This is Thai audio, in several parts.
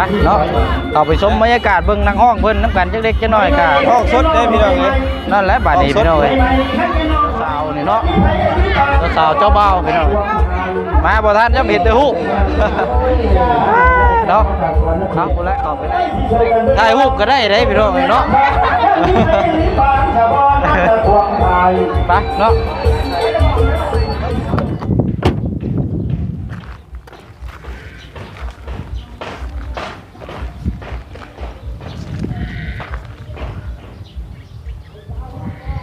ไปเนาะเข้าไปชมบรรยากาศเบิ่งนังห้องเพิ่นน้ำกันจักเล็กจักน้อยกะห้องสดเด้อพี่น้องเอ้ยนั่นแหละบาดนี้พี่น้องเอ้ยสาวนี่เนาะสาวเจ้าบ่าวพี่น้องมาบ่ทันจะเห็นแต่ฮู้เนาะครับคนละเข้าไปถ่ายรูปก็ได้เด้พี่น้องเอ้ยเนาะไปเนาะ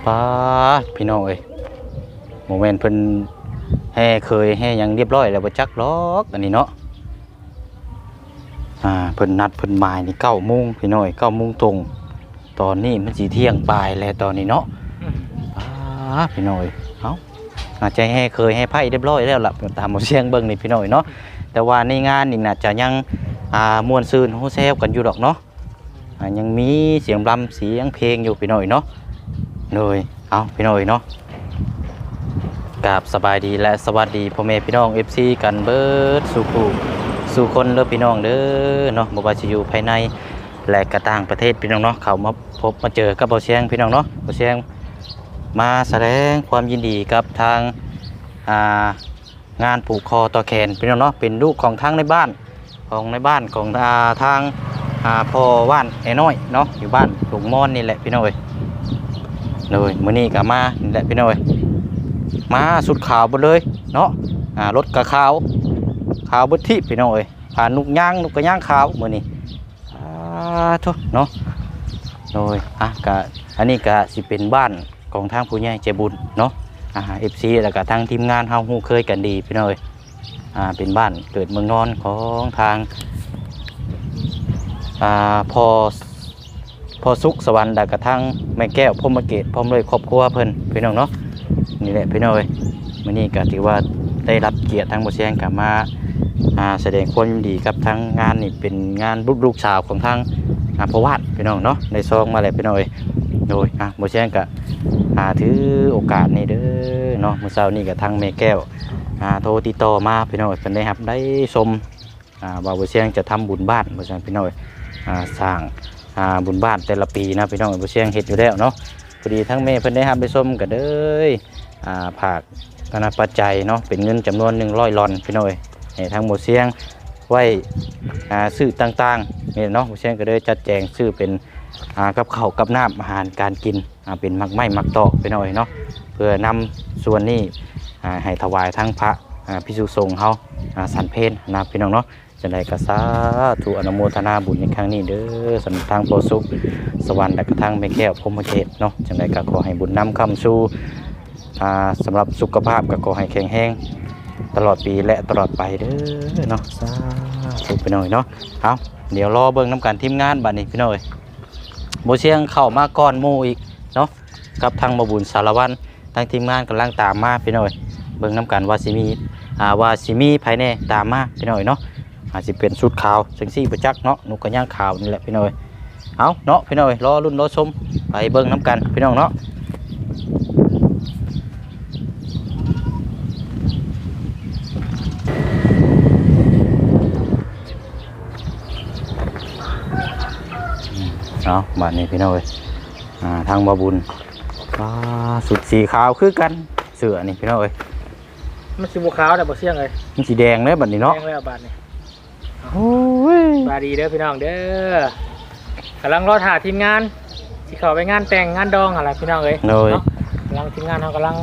ป้าพี่น้องเอ้ยโมเมนต์เพิ่นแห่เคยแห่ยังเรียบร้อยแล้วบ่จักหรอกอันนี้เนาะอ่าเพิ่นนัดเพิ่นหมายนี่9:00นพี่น้อย9:00นตรง ตอนนี้มันสิเที่ยงปลายแล้วตอนนี้เนาะป้าพี่น้อยเอ้าอาจจะให้เคยให้ไพ่เรียบร้อยแล้วล่ะตามหมดเสียงเบิ่งนี่พี่น้อยเนาะแต่ว่าในงานนี่น่าจะยังอ่ามวนซืนโฮเซลกันอยู่ดอกเนาะยังมีเสียงรำเสียงเพลงอยู่พี่น้อยเนาะ เลยเอาพี่น้อยเนาะกราบสบายดีและสวัสดีพ่อแม่พี่น้อง FC กันเบิร์ดสู่ผู้สู่คนเด้อพี่น้องเด้อเนาะบ่ว่าจะอยู่ภายในและกระต่างประเทศพี่น้องเนาะเขามาพบมาเจอกับเบาเสียงพี่น้องเนาะเบาเสียงมาแสดงความยินดีกับทางางานผูกคอต่อแขนพี่น้องเนาะเป็นลูกของทางในบ้านของในบ้านของอาทางอาพ่อว่านไอ้น้อยเนาะอยู่บ้านหลวงมอนนี่แหละพี่น้องเอ้ย เลยมื้อนี้ก็มานี่แหละพี่น้องเอ้ยมาสุดขาวหมดเลยเนาะอ่ารถกระขาวขาวเบดที่พี่น้องเอ้ยผ่านนุกย่างนุกกระย่างขาวมื้อนี้อ่าทุเนาะโดยอะกะอันนี้ก็สิเป็นบ้านของทางผู้ใหญ่ใจบุญเนาะอ่าเอฟซีแล้วก็ทางทีมงานเฮาฮู้เคยกันดีพี่น้อยอ่าเป็นบ้านเกิดเมืองนอนของทางอ่าพอ พอสุขสวรรค์แล้วก็ทางแม่แก้วพมเกตพร้อมด้วยครอบครัวเพิ่นพี่น้องเนาะนี่แหละพี่น้อยมื้อนี้ก็ถือว่าได้รับเกียรติทางบ่เสียงกลับมาอ่าแสดงความยินดีกับทางงานนี่เป็นงานลูกสาวของทางอาพระวาดพี่น้องเนาะในซองมาแล้วพี่น้อยโดยอะบ่เสียงก็อ่าถือโอกาสนี้เด้อเนาะเมื่อเช้านี้กับทางแม่แก้วอ่าโทรติดต่อมาพี่น้อยเพิ่นได้รับได้ชมอ่าว่าบ่เสียงจะทำบุญบ้านบ่ซั่นพี่น้อยอ่าสร้าง อ่าบุญบ้านแต่ละปีนะพี่น้องบ่เสียงเฮ็ดอยู่แล้วเนาะพอดีทั้งแม่เพิ่นได้รับได้มกันเด้ออ่าภาคคณะปัจจัยเนาะเป็นเงินจำนวน100ลอนพี่น้อยให้ทางบ่เสียงไว้อ่าซื้อต่างๆนี่เนาะบ่เสียงก็เลยจัดแจงซื้อเป็นอ่ากับข้าวกับน้ำอาหารการกินอ่าเป็นมักไม้มักตอกไปหน่อยเนาะเพื่อนำส่วนนี้อ่าให้ถวายทั้งพระอ่าพิสุสงฆ์เฮาอ่าสันเพนนะพี่น้องเนาะ จะได้กระซาถูอนุโมทนาบุญในครั้งนี้เด้อสำหรับทางโพสุขสวรรค์และกระทั่งแม่แก้วพรหมเขตเนาะจังไดก็ขอให้บุญนำคำสู่อ่าสำหรับสุขภาพก็ขอให้แข็งแรงตลอดปีและตลอดไปเด้อเนาะสาธุไปหน่อยเนาะเอาเดี๋ยวรอเบิ่งน้ำกันทีมงานบัดนี้พี่น้อยโบเชียงเข้ามาก่อนหมู่อีกเนาะกับทางบบุญสารวันทางทีมงานกำลังตามมาพี่น้อย เบิ่งน้ำกันว่าสิมีอ่าว่าสิมีภายในตามมาพี่น้อยเนาะ อาจสิเป็นสุดขาวจังซี่ประจักษ์เนาะนุกกระย่างขาวนี่แหละพี่น้อยเอาเนาะพี่น้อยรอรุ่นรอชมไปเบิ่งน้ำกันพี่น้องเนาะเนาะบ้านนี้พี่น้อยอ่าทางบบุญว้าสุดสีขาวคือกันเสือนี่พี่น้อยมันสิบขาวแต่บ่เสี่ยงเลยมันสีแดงเลยบัดนี้เนาะแจ้งแล้วบาดนี่ โอ้ยบาดดีเด้อพี่น้องเด้อกำลังรอถ่าทีมงานสิเข้าไปงานแต่งงานดองอะไรพี่น้องเอ้ยเลยเนาะกำลังทีมงานเขากำลัง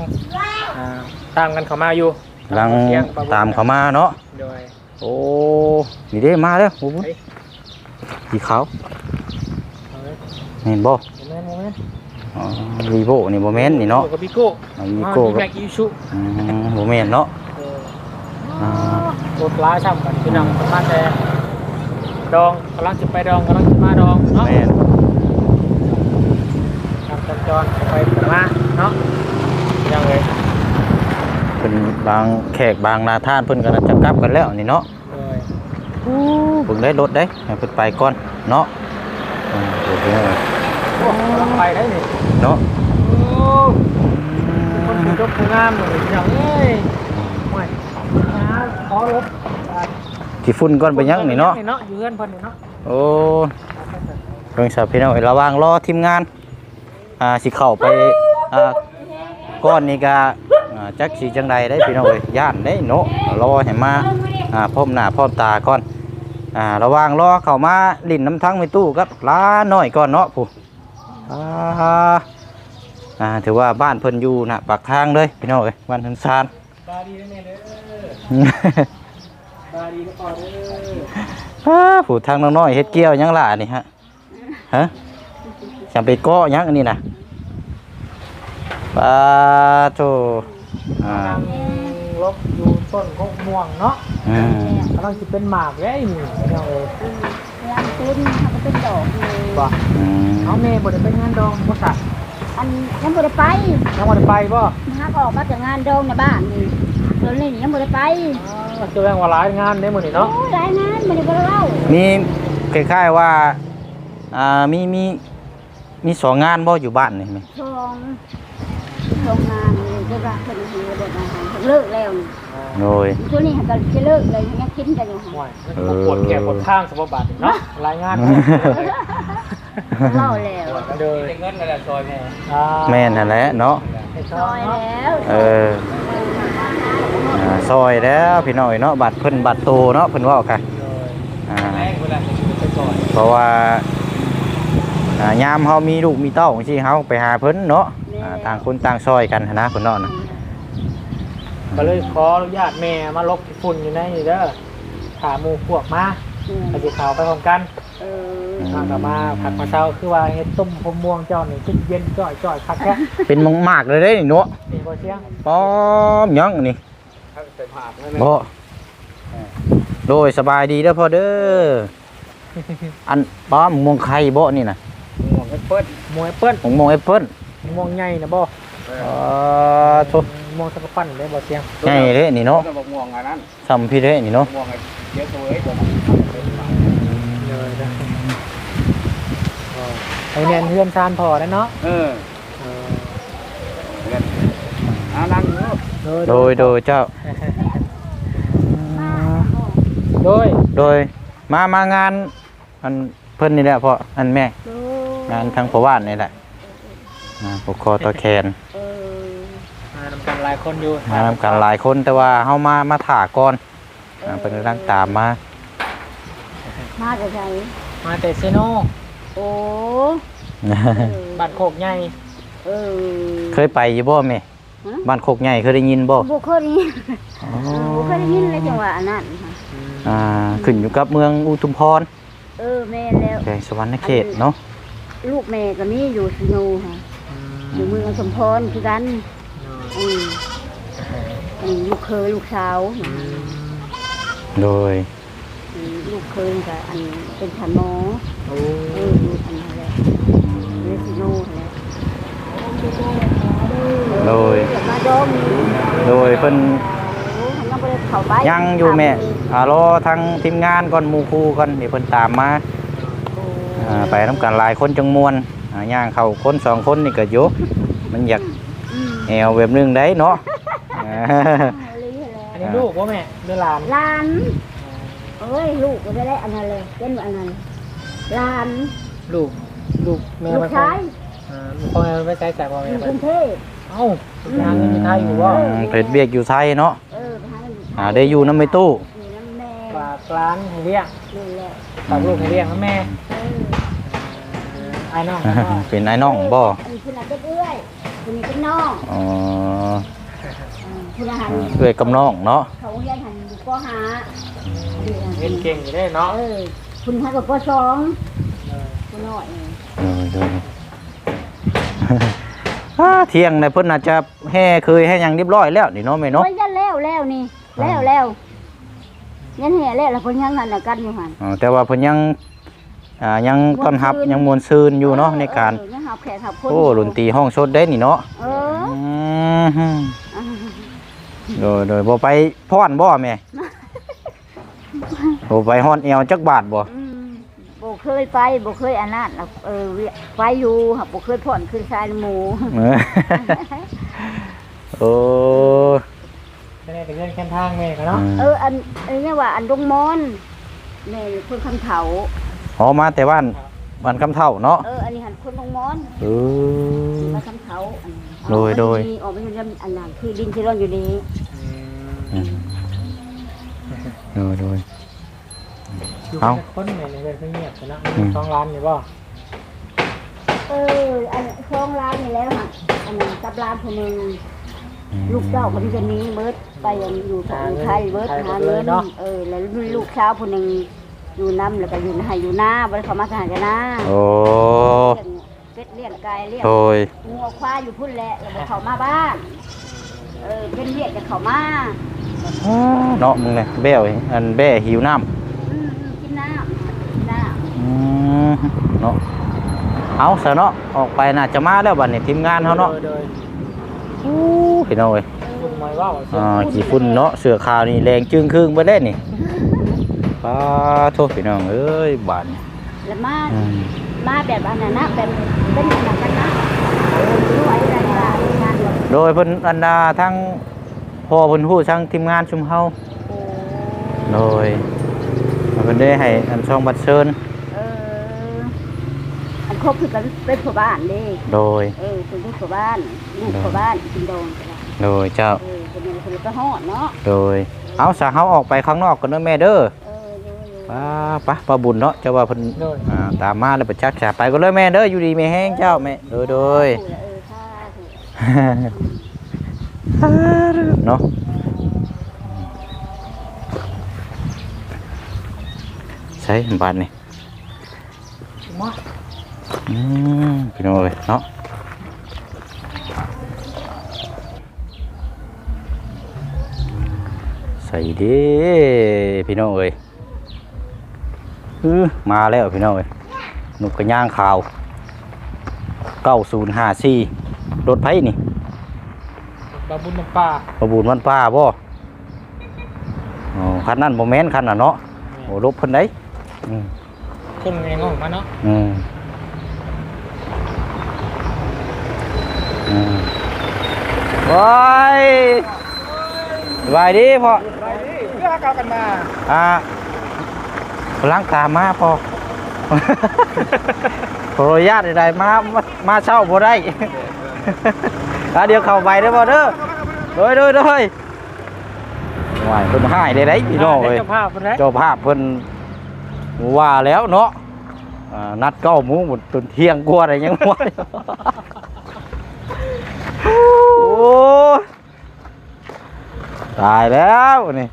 อ่าตามกันเข้ามาอยู่กำลังเสียปะบุญตามเขามาเนาะ โดยโอ้ นี่เด้มาแล้วโอ้โหเฮ้ยสีขาวเอาเลยเห็นบ่โมเมนต์โมเมนต์อ๋อวีโวนี่โมเมนต์นี่เนาะกับพี่โก้วีอ่าโก้มีแม็กอีชูอืมโมเมนต์เนาะ เอออ่า รถล้าช่ำกันพี่น้องประมาณแต่ดองกำลังจะไปดองกำลังจะมาดองเนาะแม่นการสัญจรไปมาเนาะพี่น้องเอ้ยเป็นบางแขกบางนาท่านเพิ่นก็น่าจะกลับกันแล้วนี่เนาะโดยเพิ่งได้รถได้ให้เพิ่นไปก่อนเนาะอืมโอเคโอ้กำลังไปได้นี่เนาะ โอ้คนถือยกผู้งามเลยอย่างเอ้ยไม่นะข อรถอ่าที่ฝุ่นก่อนไปยังนี่เนาะเนาะอยู่เพื่อนเพิ่นนี่เนาะโอ้เบิ่งสาวพี่น้องระหว่างรอทีมงานอ่าสิเข้าไปอ่าก้อนนี่ก็อ่าจักสิจังใดได้พี่น้องเอ้ยย่านได้เนาะรอให้มาอ่าพร้อมหน้าพร้อมตาก่อนอ่าระหว่างรอเข้ามาลิ้นน้ำทั้งไม่ตู้กับล้าน้อยก่อนเนาะผู้อ่าอ่าถือว่าบ้านเพิ่นอยู่น่ะปากทางเลยพี่น้องเอ้ยบ้านเพิ่นซาน บาดีเด้อแม่เด้อบาดีเด้อพ่อเด้ออ้าผู้ทางน้อยๆเฮ็ดเกี้ยวหยังล่ะนี่ฮะฮะจำไปเกาะหยังอันนี้นะปลาโตอ่านั่งลบอยู่ต้นกกม่วงเนาะอืมกำลังสิเป็นหมากแล้วไอ้นี่พี่น้องเอ้ยลำต้นเขาก็เป็นดอกเลยบ่อืมเอาแม่บ่ได้ไปงานดองบ่ซะอันยังบ่ได้ไปยังบ่ได้ไปบ่ฮักออกมาจากงานดองในบ้านนี่ เดี๋ยวนี้ยังบ่ได้ไปอ๋อเจอแรงว่าหลายงานได้มื้อนี้โอ้เนาะยหลายงานมันบ่ได้เล่ามีคล้ายๆว่าอ่ามีมีมีสองงานบ่อยู่บ้านนี่ไหมชองชองงานนี่ก็ว่าเพิ่นสิเลิกงานเพิ่นเลิกแล้วนี่โดยตัวนี้ก็จะเลิกเลยยังกินกันอยู่ห่วค่ะยมันก็ปวดแขนปวดข้างสมบัติเนาะรายงานเล่าแล้วเดินเงินนั่นแหละซอยแม่อ่าแม่นนั่นแหละเนาะซอยแล้วเอออ่า ซอยแล้วพี่น้อยเนาะบัตรเพิ่นบัตรโตเนาะเพิ่นเว่ากันอ่าแรงเวลาไปซอยเพราะว่าอ่ายามเฮามีลูกมีเต้าจังซี่เฮาไปหาเพิ่นเนาะอ่าต่างคนต่างซอยกันหั้นนะเพิ่นเนาะนะก็เลยขออนุญาตแม่มาลบฝุ่นอยู่ในนี่เด้อถาหมู่พวกมาไปสิเขาไปพร้อมกันเออมากลับมาผักมาเช้าคือว่าเฮ็ดต้มพมม่วงเจ้านี่ขึ้นเย็นจ่อยจ่อยคักแท้เป็นมงมากเลยเด้นี่เนาะนี่บ่เชียงป้อมหยัง อันนี่ใส่ผักบ่โดยสบายดีเด้อพ่อเด้อ อันป้อมม่วงไข่บ่นี่น่ะม่วงแอปเปิ้ลม่วงแอปเปิ้ลม่วงม่วงแอปเปิ้ลม่วงใหญ่นะบ่อ๋อทุม่วงสักปั้นได้บ่เชียงใหญ่เด้นี่เนาะบอกม่วงอันนั้นซ้ำพี่เด้นี่เนาะม่วงเยอะตัวเอ้ยตัวเลยนะไอแนนเพื่อนซานพอแล้วเนาะเออเอออันนั้นเนาะ โดยโดยเจ้า โดยโดยมามางานอันเพิ่นนี่แหละพ่ออันแม่ดูงานทางพ่อบ้านนี่แหละอ่าปกคอตะแคนเออมานำกันหลายคนอยู่มานำกันหลายคนแต่ว่าเฮามามาถ่าก่อนอ่าเป็นกำลังตามมามาจากไหนมาแต่เซโนโอ้บ้านโคกใหญ่เออเคยไปอยู่บ่แม่ฮะ บ้านโคกใหญ่เคยได้ยินบ่บุเคยได้ยินบุเคยได้ยินเลยจังหวะอันนั้นค่ะอ่าขึ้นอยู่กับเมืองอุทุมพรเออแม่แล้วแขวงสวรรณเขตเนาะลูกแม่ก็มีอยู่สโนค่ะอยู่เมืองสมพรคือกันอืมอืมลูกเคยลูกสาวโดยอืมลูกเคยกับอันเป็นขันหมอโอ้เอออยู่อันนั้นแหละเลสโนแหละ โดยเออมาดอมอยู่โดยเพิ่นโอ้ยังบ่ได้เข้าไปยังอยู่แม่อ่ารอทางทีมงานก่อนหมู่ครูก่อนเดี๋ยวเพิ่นตามมาโอ้อ่าไปนํกันหลายคนจังมวนอ่าย่างเข้าคนสองคนนี่ก็อยู่มันอยากอืมแอวแบบนึงได้เนาะอ่าเอาเลยแหละอันนี้ลูกว่าแม่เดือหลานหลานเอ้ยลูกก็ได้อันนั้นเลยเป็นอันนั้นหลานลูกลูกแม่ลูไปกชายอ่าพ่อแม่ไปใช้จ่ายพ่ออแม่ยู่ไปกรุงเทพ เอ้าทางนี้มีไทยอยู่บ่อืมเพิ่นเบียกอยู่ไทยเนาะเออไปหาอยู่อ่าได้อยู่นำไม่ตู้อยู่น้ำแม่ฝากร้านให้เลี้ยงนี่แหละฝากลูกให้เลี้ยงนะแม่เออไอ้น้องแล้วก็เป็นไอ้น้องบ่อันนี้คุณอาจจะเอื้อยคุณนี่เป็นน้องอ๋ออืมคุณอาหารเอ้ยกับน้องเนาะเขาเรียนหันอยู่ปหาเรียนเก่งอยู่ได้เนาะเออคุณทักกับปสองคุณน้อยเออเออเดี๋ยว อ่าเที่ยงเนี่ยเพิ่นอาจจะแห่เคยให้หยังเรียบร้อยแล้วนี่เนาะแม่เนาะ โอ้ยยันแล้วแล้วนี่แล้วแล้วยันแห่แล้วแล้วเพิ่นยังหันน่ะกันอยู่หันอ๋อแต่ว่าเพิ่นยังอ่ายังต้อนรับยังมวนซืนอยู่เนาะในการเออยังหับแขกหับคนโอ้ดนตรีห้องสดได้นี่เนาะเอออืมฮึอ่าโดยโดยบ่ไปพรบ่แม่ บ่ไปฮอดแอวจักบาทบ่อืมบ่ เคยไปบ่เคยอันนั้นหรอกเออเวียไปอยู่ค่ะบ่เคยผ่อนขึ้นชายหมูเออโอ้แม่ก็เล่นแค่ทางแม่ก็เนาะเอออันอันนี้ว่าอันดงมอนแม่คนคำเถาอ๋อมาแต่บ้านบ้านคำเท่าเนาะเอออันนี้หันคนดงมอนเออมาคำเถาอันนี้โดยโดยอันนี้ออกไปอยู่ในอันนั้นคือดินที่ร่อนอยู่นี้อืมโดยโดย อยู่เอ้าเป็นคนเนี่ยในเรื่องเงียบๆเนาะอืมสองล้านนี่บ่เออ อันคลองร้านนี่แล้วค่ะอันนั้นกับร้านคนหนึ่งลูกเจ้าคนจะนี้เบิร์ดไปยังอยู่ทางไทยเบิร์ดหาเงินเออ แล้วลูกสาวคนหนึ่งอยู่น้ำแล้วก็อยู่ในอยู่หน้าบริเขามาทหารกันนะโอ้เลี้ยงเป็ดเลี้ยงไก่เลี้ยง โดยงัวควายอยู่พุ่นแหละแล้วบอกเขามาบ้าน เออเป็นเรียกจะเขามา เนาะมึงเนี่ยแบ้วอันแบ้หิวน้อืมอืมกินน้ำกินน้ำอืม เนาะเอาซะเนาะออกไปน่าจะมาแล้วบัดนี้ทีมงานเฮาเนาะโดยอู้พี่น้องเอ้ยๆคุณหมายว่าว่าเสียอ่ากี่ฝุ่นเนาะเสือขาวนี่แรงจึงครึ่งเบ่ได้นี่ป้าโทษพี่น้องเอ้ยบาดนี้ำแล้วมาอืมมาแบบอันนั้นนะแบบเป็นอย่างนั้นนะเออรู้ไว้อะไรล่ะงานแบบโดยเพิ่นอันดาทั้งพ่อเพิ่นฮู้ทั้งทีมงานชุมเฮา โอ้โดยเพิ่นได้ให้อันช่องบัตรเชิญ เอออัน ครบคือกันเป็นผัวบ้านเด้โดย เออเป็นลูกผัวบ้านลูกผัวบ้านกินโดนกันละโดยเจ้า เออเป็นอะไรเป็นกระหอดเนาะโดย เอาสาเฮาออกไปข้างนอกก่อนเด้อแม่เด้อเออเออเออป้าป้าป้าบุญเนาะเจ้าว่าเพิ่นโดย อ่าตามมาแล้วไปจักษาไปก็เลยแม่เด้ออยู่ดีไม่แห้งเจ้าแม่โดยโดย เออถ้าถูกเนาะใช่บ้านนี่มาอืม พี่น้องเอ้ยเนาะใส่เดีพี่น้องเอ้ยอือมาแล้วพี่น้องเอ้ยหนุกกระย่างขาวเก้าศูนย์ห้าสี่รถไผนี่บาบุญน้ำปลาประบูนมันป้าบ่อ๋อคันนั้นโมเมนต์คันน่ะเนาะโอ้ลบเพิ่นได้อืมคนเองออกมาเนาะอืมอืม โอ้ยสบายดีพ่อไปดิเพื่อเก่ากันมาอ่าพลังตามมาพ่อ ขออนุญาตใดๆมามามาเช่าบ่ได้ อะเดี๋ยวเข้าไปเด้อบ่เด้อโดยโดยโดยไหวายเพิ่นหายได้ไดพี่น้องเอ้ยเจ้าภาพคนแรกเจ้าภาพเพิ่นว่าแล้วเนาะอ่านัดเก้าโมงหมดจนเที่ยงกว่าอะไรยังว่าอยู่ โอ้ยตายแล้วนี่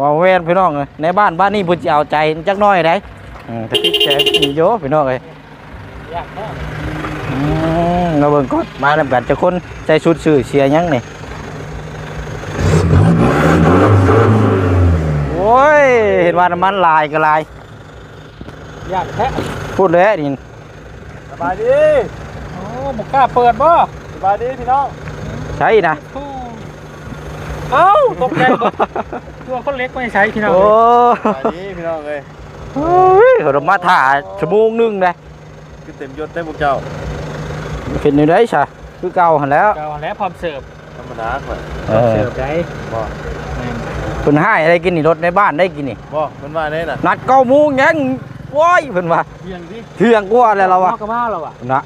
ว่าเวนพี่น้องเลยในบ้านบ้านนี้เพุ่นจะเอาใจจักหน้อยได้อืมแต่ที่แจมีโยพี่น้องเลยอยากได้อืมเราเบิ่งก่อนมาแล้วกันจะคนใจสุดชื่อเชียร์หยังนี่โอ้ยเห็นว่าน้ำมันลายก็ลายอยากแท้พูดเลยนี่สบายดีโอ้บุกกล้าเปิดบ่ส บายดีพี่น้องใช่นะเอ้าตกใจหมดตัวคนเล็กไม่ใช้พี่น้องโอ้ไปนี้พี่น้องเลยโอ้ยเรามาถ่าชั่วโมงหนึงเลยคือเต็มยศได้พวกเจ้าเป็นอยู่ได้ใช่คือเก่าหันแล้วเก่าแล้วพร้อมเสิร์ฟธรรมดาข่อยเออเสิร์ฟได้บ่เพิ่นให้อะไรกินนี่รถในบ้านได้กินนี่บ่มันว่าได้น่ะนัดเก้าโมงยังว้ายเพิ่นว่าเยี่ยงดิเที่ยงกว่าแล้วเราอะกับบ้าเราอะนะ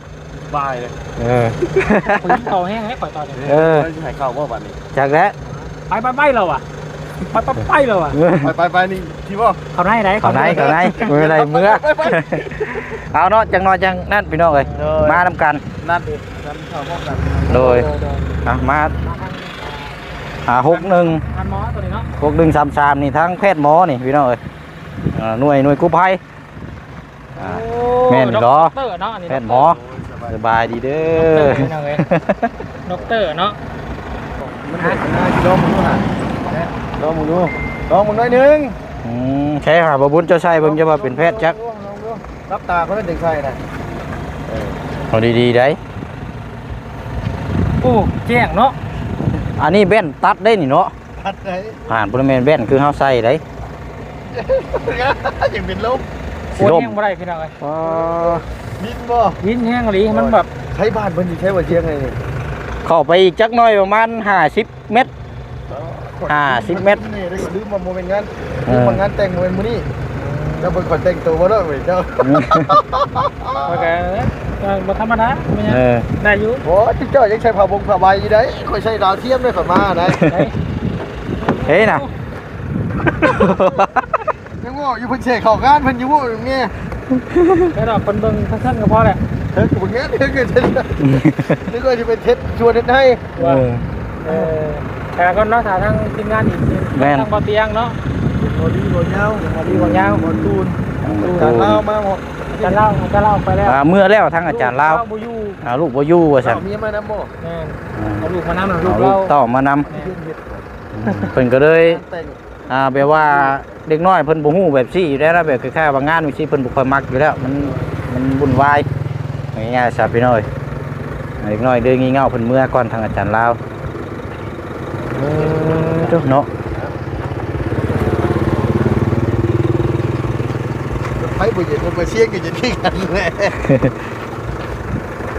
บายเลยเออคนที่เขาแห้งให้ข่อยตอนนี้เออมันสิให้เข้าบ่บัดนี้จากแล้วไปไปไปเราอะไปไปไปเราอะเออไปไปไปนี่ที่บ่เขาไหนไหนเขาไหนเขาไหนมืออะไรมือเอาเนาะจังน้อยจังนั่นพี่น้องเอ้ยมานำกันนัดนัดเข้าพร้อมกันโดยอะมาหาหกหนึ่งทันมอตัวนี้เนาะหกหนึ่งสามสามนี่ทั้งแพทย์หมอนี่พี่น้องเอ้ยอ่าหน่วยหน่วยกู้ภัยอ่าแม่นเหรอด็อกเตอร์เนาะอันนี้แพทย์หมอ สบายสบายดีเด้ด็อกเตอร์อพี่น้องเอ้ยด็อกเตอร์เนาะมันเด็กนะที่ลองมึงดูน่ะลองมึงดูลองมึงหน่อยหนึงอืมใช่ค่ะบบุญเจ้าชายเบิ่งจะว่าเป็นแพทย์จักลองลองดูรับตาเขาได้ถึงใส่น่ะเออเอาดีๆได้โอ้แจ้งเนาะอันนี้แว่นตัดได้นี่เนาะทัดได้ผ่านบริเวณแว่นคือเฮาใส่ได้ยังเป็นลมสิโอ้ล่มแห้งบ่ได้พี่น้องเอ้ย อ๋อมินบ่วินแห้งหลีมันแบบใช้บ้านเพิ่นสิใช้ว่าเชียงไงนี่เข้าไปอีกจักหน่อยประมาณ50เมตร50เมตรนี่ได้ก็ลืมมาโมเมนต์งานเอลือมมางานแต่งโมเมนต์มื้อนี้เจ้าเป็นคนแต่งตัวบ่เด้อเว้ยเจ้าโอเคบ่ธรรมดาไม่เอยังอได้อยู่โอ้ยเจ้ายังใช้ผ้าบงผ้าใบอยู่ได้ค่อยใช้ดาวเทียมด้วยข่อยมาได้ ได้เฮ้ยน่ะยังว่าอยู่เพิ่นเสกเข้างานเพิ่นอยู่ว่าอย่างเงี้ย ได้ดอกคนเบิ่งสั้นๆก็พอแหละเฮ้ยกูเงี้ยเฮ้ยกูจะนึกว่าจะเป็นเท็จชวนเท็จให้ว่าเออแต่ก็เนาะถ้าทางทีมงานอีกทางบ่เตียงเนาะโมดีโมยาวบ่ดีบ่ยาวโมตูนการเล่ามาหมดจะเล่าจะเล่าไปแล้วอ่าเมื่อแล้วทั้งอาจารย์ลาวบ่อยู่อ่าลูกบ่อยู่ว่าซั่นเมียมาน้ำโมแม่นเอาลูกมานำลูเอากลูเรากเต้ามานำแม่นเพิ่นก็เลยแต่ง อ่าแบบว่าเด็กน้อยเพิ่นบ่ฮู้แบบซี่อยู่แล้วนะแบบคล้ายๆว่างานวิซี่เพิ่นบ่ค่อยมักอยู่แล้ว มันมันวุ่นวายง่ายๆซะพี่น้อยเด็กน้อยเด้องี่เง่าเพิ่นเมื่อก่อนทางอาจารย์ลาวเออเด้อเนาะไปบุญเย็นไปเชียงกันจะที่กันแหละ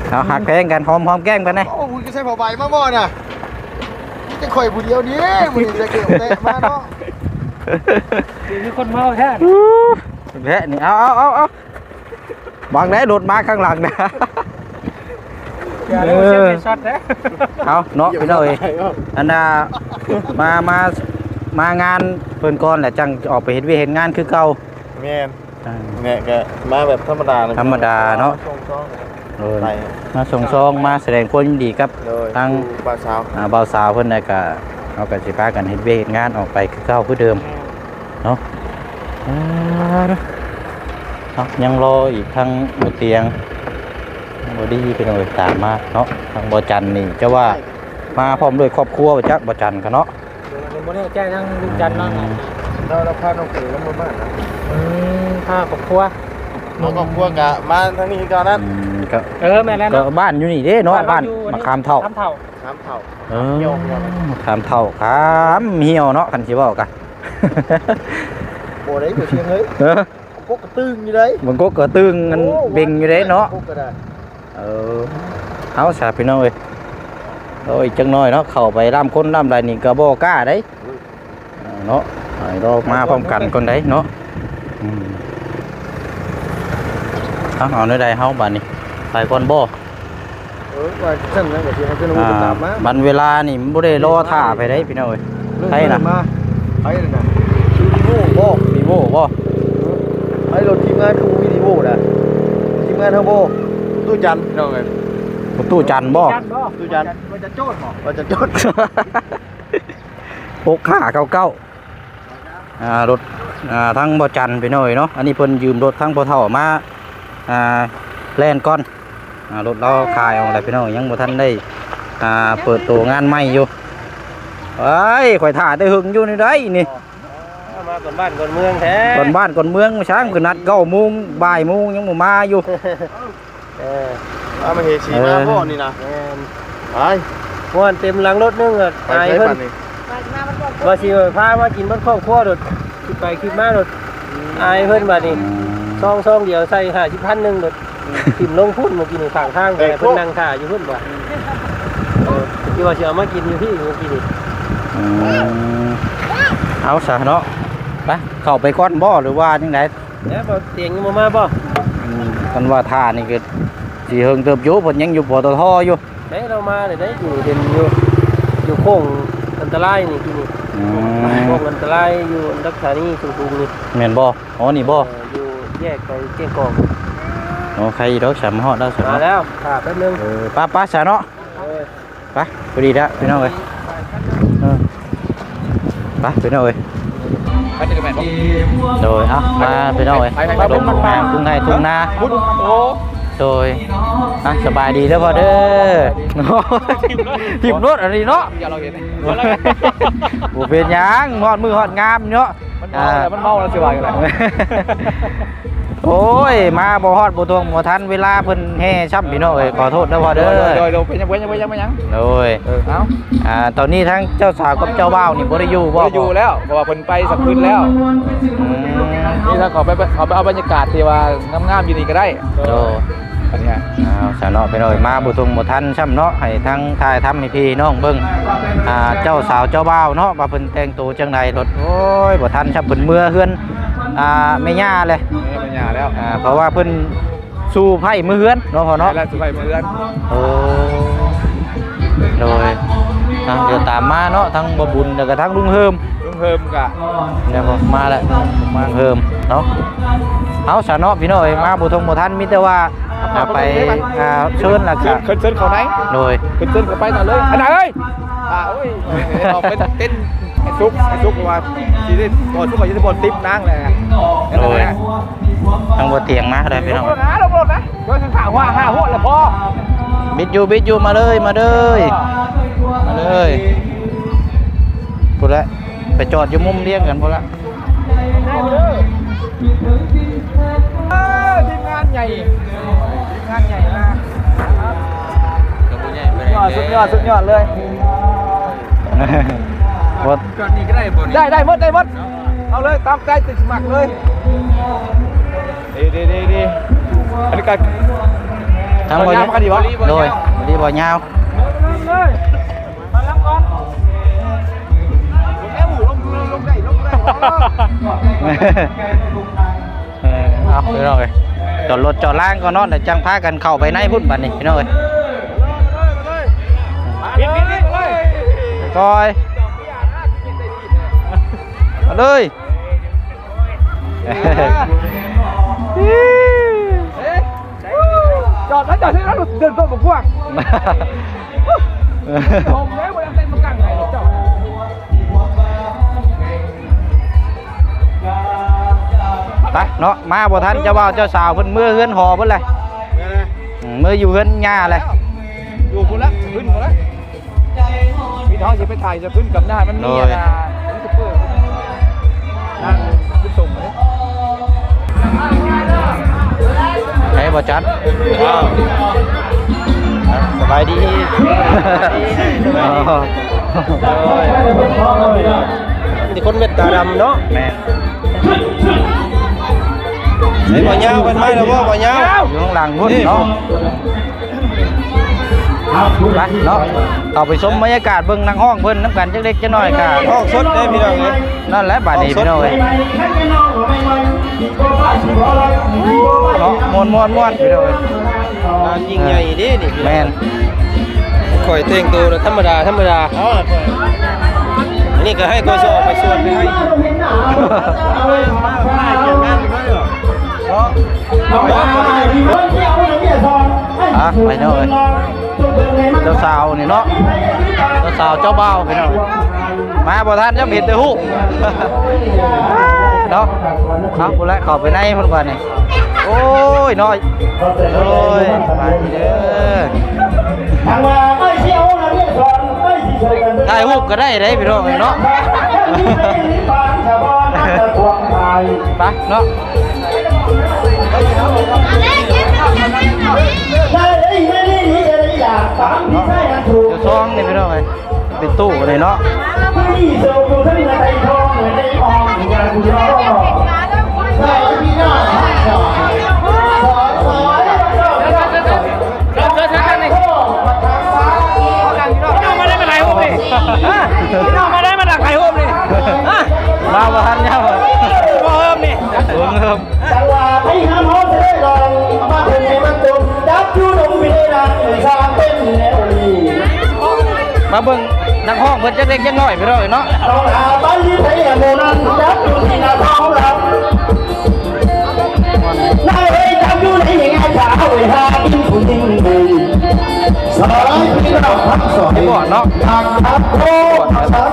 เอาหักแพงกันหอมๆแกล้งกันนะโอ้คุณก็ใช้ผ้าใบมาบ่น่ะจะข่อยผู้เดียวนี้มึงจะเกี่ยวเตะมาเนาะ มีคนเมาแท้แพะนี่เอาเอาเอาเอาบางได้รถมาข้างหลังนะอย่าเรียกว่าเช็ดเป็นช็อตนะเอาเนาะพี่น้อยอันน่ะมามามางานเพิ่นก่อนแหละจังออกไปเฮ็ดเวยกเฮ็ดงานคือเก่าแม่นอ่าแม่ก็มาแบบธรรมดาธรรมดาเนาะโดยไปมาส่งซองมาแสดงความยินดีกับโดยทางบ่าวสาวอ่าบ่าวสาวเพิ่นน่ะก็เอาก็สิพากันเฮ็ดเวยกเฮ็ดงานออกไปคือเก่าคือเดิม เนาะอ่าเนาะเอายังรออีกทางบ่เตียงบ่ดีไปหน่อยตามมาเนาะทางบ่จันนี่จะว่ามาพร้อมด้วยครอบครัวบ่จักบ่จันกันเนาะผมบ่ได้แจ้งทั้งลูกจันทร์เนาะเราเราพาน้องเก๋แล้วมาบ้านนะอืมพาครอบครัวน้องครอบครัวกะมาทางนี้ก่อนนั้นอืมก็เออแม่นแล้วก็เนาะบ้านอยู่นี่เด้เนาะบ้านมะขามเท่ามะขามเท่าถามเถ่าเออมะขามเท่าขามเหี่ยวเนาะคันสิเว้ากันโบได้บ่เชียงเฮ้ยเออพวกกร ะตึงอยู่ได้ มันก็เกิดตึงมันเบ่งอยู่เด้เนาะ พวกกระดาษ เออเอาสาพี่น้องเอ้ยโอ้ยจังน้อยเนาะเข้าไปร่ำคนร่ำไรนี่ก็บ่กล้าได้เอาเนาะให้เรามาพร้อมกันคนใดเนาะอืมเอาเอาในใดเฮาบัดนี้ไปก่อนบ่ เออว่าซั่นนะก็สิให้เพิ่น อ่า ตามมา บันเวลานี่มันบ่ได้รอท่าไปได้พี่น้องเอ้ย ไปนะ มาไปเลยนะโอ้โหมีโว้บ่ไปรถทีมงานคือวิดีโอนะทีมงานเทอร์โบตู้จันน้องเอ้ยประตูจันทร์บ่จันทร์บ่ตู้จันว่าจะโจดบ่ว่าจะโจด หกขาเก้าเก้าอ่ารถอ่าทั้งบ่จันทร์ไปหน่อยเนาะอันนี้เพิ่นยืมรถทั้งบ่เท่ามาอ่าแล่นก่อนอ่ารถเราขายออกแล้วพี่น้องยังบ่ทันได้อ่าเปิดตัวงานใหม่อยู่ เอ้ยข่อยถ่าแต่หึงอยู่นี่ได้นี่มาก่อนบ้านก่อนเมืองแท้ก่อนบ้านก่อนเมืองช้างคือนัด9:00นบ่ายโมงยังบ่มาอยู่เออเอามาเฮชีมาพ่อนี่นะแม่นไปม่วนเต็มหลังรถนึงอะไปอายใช้เพิ่นปันนี่ว่าสิพามากินบ้านครอบครัวโดดคิดไปคิดมาโดดอายเพิ่นบัดนี้ซองซองเดียวใส่50,000นึงโดดทิ่มลงพุ่นเมื่อกี้นี่ข้างทางแต่เพิ่นนั่งท่าอยู่พุ่นบ่เออที่ว่าสิเอามากินอยู่ที่เมื่อกี้นี่อืม เอาซะเนาะไปเข้าไปก่อนบ่หรือว่าจังไดแล้วบ่เตียงยังบ่มาบ่อืมกันว่าท่านี่ก็สิเฮิงเติบอยู่เพิ่นยังอยู่ปตทอยู่ได้เรามาได้ได้อยู่เห็นอยู่อยู่โค้งอันตรายนี่ที่นี่อืโค้มงอันตรายอยู่รักษานี่สูงๆนี่แม่นบ่อ๋อนี่บ่เอออยู่แยกไปเกี้ยงกองอ๋อใครดอกสามฮอดแล้วสามมาแล้วค่ะแป๊บนึงเออป้าป้าซะเนาะเออไปพอดีแล้วพี่น้องเอ้ยเออ ไปพี่น้องเอ้ยโดยเอามาพี่น้องเอ้ยลงมาทุ่งไห้ทุ่งนาโอ้โดยอะสบายดีแล้วพอเด้อทิมรถอะไรเนาะอย่าเราเห็นบ่เป็นหยังฮอดมือฮอดงามเนาะมันเมาแล้วมันเมาแล้วสิว่าอยู่แล้ว โอ้ย มาบ่ฮอดบ่ทวงบ่ทันเวลาเพิ่นแห่ช้ำพี่น้องเอ้ยขอโทษเด้อพ่อเด้อโดยโดยเป็นยังเป็นยังเป็นยังเป็นยังโดยเออเอ้าอ่าตอนนี้ทั้งเจ้าสาวกับเจ้าบ่าวนี่บ่ได้อยู่บ่บ่อยู่แล้วเพราะว่าเพิ่นไปสักคืนแล้วอืมนี่ถ้าขอไปขอไปเอาบรรยากาศที่ว่างามๆอยู่นี่ก็ได้โดยอันเนี้ยเอาสาเนาะพี่น้อยมาบ่ทงบ่ทันช้ำเนาะให้ทั้งทายทำให้พี่น้องเบิ่งอ่าเจ้าสาวเจ้าบ่าวเนาะว่าเพิ่นแต่งตัวจังใดรถโอ้ยบ่ทันช้ำเพิ่นเมื่อเฮือน อ่าแม่ย่าเลยเออเป็นยาแล้วอ่าเพราะว่าเพิ่นสู้ไพ่มือเฮือนเนาะพ่อเนาะเนาะแล้วสุภาพเพื่อนโอ้โดยอะเดี๋ยวตามมาเนาะทั้งบ่บุญแล้วก็ทั้งลุงเฮิมลุงเฮิมกะเนี่ยพอมาแล้วมาเฮิมเนาะเอาสาเนาะพี่น้อยมาบ่ทงบ่ทันมีแต่ว่าอ่าไปอ่าเชิญแล้วเชิก็ญเชิญเชิญเขาไหนโดยเชิญเชิญเขาไปต่อเลยอันไหนเอ้ยอ่าโอ้ยเอาเป็นเต้นไอ้ ซุกไอ้ซุกว่าทีนี้ก่อนซุกกับยุทธพลติ๊บนั่งเลยนั่นโดยแหละทางบ่เตียงมาได้พี่ลน้องงรถนะลงรถนะรถข้างๆว่าห้าหัวแล้วพอบิดอยู่บิดอยู่มาเลยมาเลยมาเลยพูดแล้วไปจอดอยู่มุมเลี้ยงกันพูดแล้วเออทีมงานใหญ่ทีมงานใหญ่มากยอดสุดยอด สุดยอดเลยบ่ได้ได้หมดได้หมดเอาเลยตามใจติดสมัครเลยดีดีดีดีอันนี้ก็ทางบ่บ่ยาวกันดีวะโดยบ่ดีบ่ยาวเลยมาลังก่อนแอวลงลงได้ลงได้เออเอาพี่น้องเอ้ยจอดรถจอดล่างก่อนเนาะเดี๋ยวจังพากันเข้าไปในพุ่นบัดนี้พี่น้องเอ้ยปิดปิดปิดเลยค อยมาเลยจอดแล้วจอดที่นั่นเดินตัวกับพวกผมแล้วมันเต้นมากังไหนจอดไปเนาะมาบ่ทั นเจ้าบ่าวเจ้าสาวเพิ่นมือเฮือนหอเพิ่นเลย ไปถ่ายจะขึ้นกับหน้ามันมีอะไรยูทูบเบอร์นั่งขึ้นส่งเลยให้บ่จัดสบายดีอ๋อนี่คนเม็ดตาดำเนาะแม่ไอ้บ่ยาวเป็นไม้แล้วบ่บ่ยาวอยู่ข้างหลังพุ่นเนาะไปเนาะเข้าไปชมบรรยากาศเบิ่งนังห้องเพิ่นน้ำกันจักเล็กจักน้อยกะห้องสดเด้พี่น้องเอ้ยนั่นแหละบาดนี้พี่น้องเอ้ยเนาะม่วนม่วนม่วนพี่น้องเอ้ยงานยิ่งใหญ่เด้นี่แม่นข่อยแต่งตัวธรรมดาธรรมดาอันนี้ก็ให้กสอไปส่วนไปให้อะไปเนาะเอ้ย เจ้าสาวนี่เนาะเจ้าสาวเจ้าบ่าวพี่น้องมาบ่ทันจะเห็นแต่ฮู้เนาะเอาพุ่นละเข้าไปในพุ่นก่อนนี่โอ้ยน้อยโอ้ยมาเด้อทางว่าไม่เชี่ยวนะเนี่ยสอนไม่สิช่วยกันถ่ายรูปก็ได้เด้พี่น้องเนาะไปเนาะ องนี่พี่น้องเอ้ยเป็นตู้เลยเนาะไม่ได้โซ่กูทั้งในทองในทองงานกูรอใช่พี่น้องสอนสอนสอนมาได้มาหลายโฮมนี่พี่น้องมาได้มาหลากหลายโฮมนี่มาบ่ทันเนี่ยบ่เฮิมนี่เพิ่ม ไม่ได้รังสามเป็นแนวนี้มาเบิ่งนักห้องเพิ่นจักเล็กจักน้อยพี่น้องเอ้ยเนาะต้องหาบ้านที่ไทยโมนันดับอยู่ที่นาท้องเรานายเอ้ยจำอยู่ในยังไงจะเอาไปหากินผู้จริงดีสอนพี่น้องพักสอนให้บ่เนาะทางทับโคสัน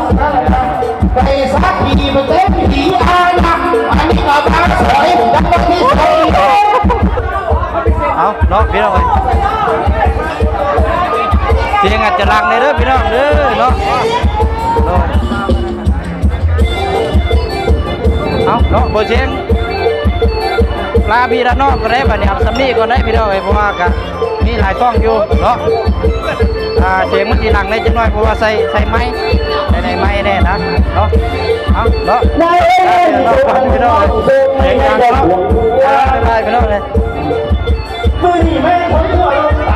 ไปสักทีมันเต็มทีอานักอันนี้ก็พักสอยดับที่สอยเอาเนาะพี่น้องเอ้ยเสียงอาจจะลังเลยเด้อพี่น้องเด้อเนาะเนาะเอาเนาะบ่เสียงลาพี่ละน้องก็ได้บัดนี้เอาสำนีก่อนได้พี่น้องเอ้ยเพราะว่าก็มีหลายช่องอยู่เนาะอ่าเสียงมันสิหลังได้จังน้อยเพราะว่าใส่ใส่ไม้ใส่ในไม้แน่นะเนาะเอาเนาะนายเอ้ยเนาะพี่น้องเอ้ยเสียงดังเนาะเอาบ๊ายบายพี่น้องเลยน มือนี่แม่งคนหัวลงต